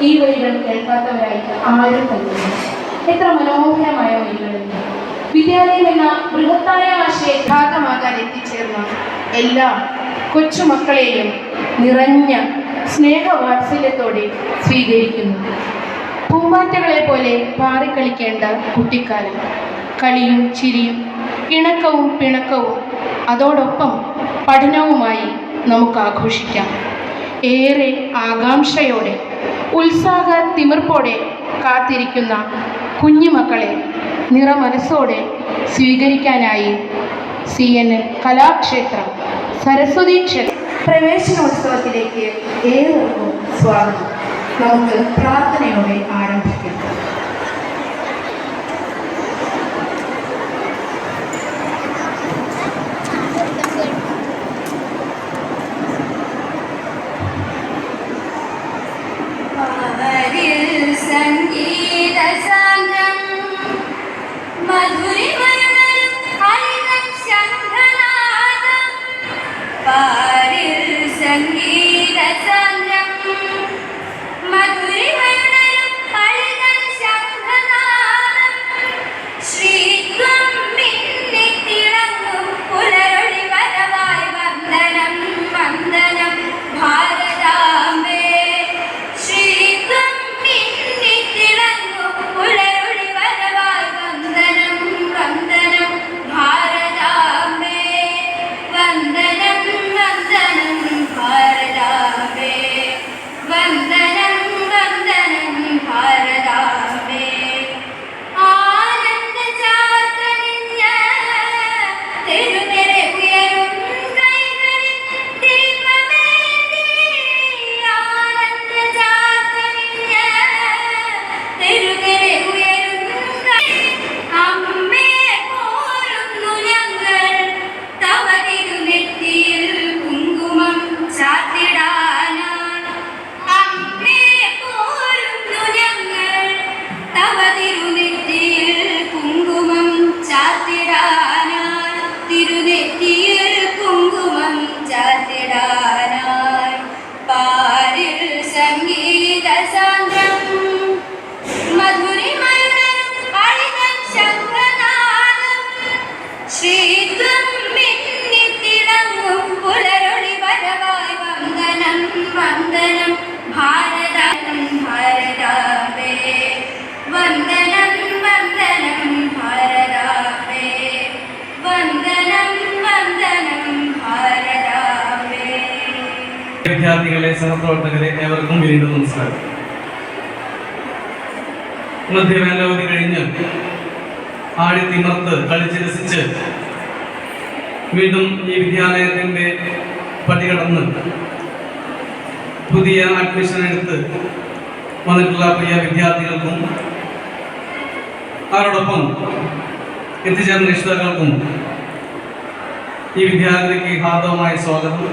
ഈ വരികൾ കേൾക്കാത്തവരായി ആരും കഴിയുന്നു എത്ര മനോഹരമായ വരികളുണ്ട് വിദ്യാലയം എന്ന ബൃഹത്തായ ആശയ യഥാർത്ഥമാകാൻ എത്തിച്ചേർന്ന എല്ലാ കൊച്ചുമക്കളെയും നിറഞ്ഞ സ്നേഹവാത്സല്യത്തോടെ സ്വീകരിക്കുന്നു. പൂമ്പാറ്റകളെ പോലെ പാറിക്കളിക്കേണ്ട കുട്ടിക്കാലം. കളിയും ചിരിയും ഇണക്കവും പിണക്കവും അതോടൊപ്പം പഠനവുമായി നമുക്ക് ആഘോഷിക്കാം. ഏറെ ആകാംക്ഷയോടെ ഉത്സാഹ തിമിർപ്പോടെ കാത്തിരിക്കുന്ന കുഞ്ഞുമക്കളെ നിറമനസ്സോടെ സ്വീകരിക്കാനായി C N N Kalakshetram Saraswati Kshetram പ്രവേശനോത്സവത്തിലേക്ക് ഏവർക്കും സ്വാഗതം. നമുക്ക് പ്രാർത്ഥനയോടെ ആരംഭിക്കാം. വിദ്യാർത്ഥികളെ സഹപ്രവർത്തകരെ ഏവർക്കും വീണ്ടും നമസ്കാരം. മധ്യവേനവധി കഴിഞ്ഞ് ആടി കളിച്ച് രസിച്ച് വീണ്ടും ഈ വിദ്യാലയത്തിന്റെ പടികടന്ന് പുതിയ അഡ്മിഷൻ എടുത്ത് വന്നിട്ടുള്ള പ്രിയ വിദ്യാർത്ഥികൾക്കും അവരോടൊപ്പം എത്തിച്ചേർന്ന രക്ഷിതാക്കൾക്കും ഈ വിദ്യാലയത്തിലേക്ക് ഹാർദവമായ സ്വാഗതം.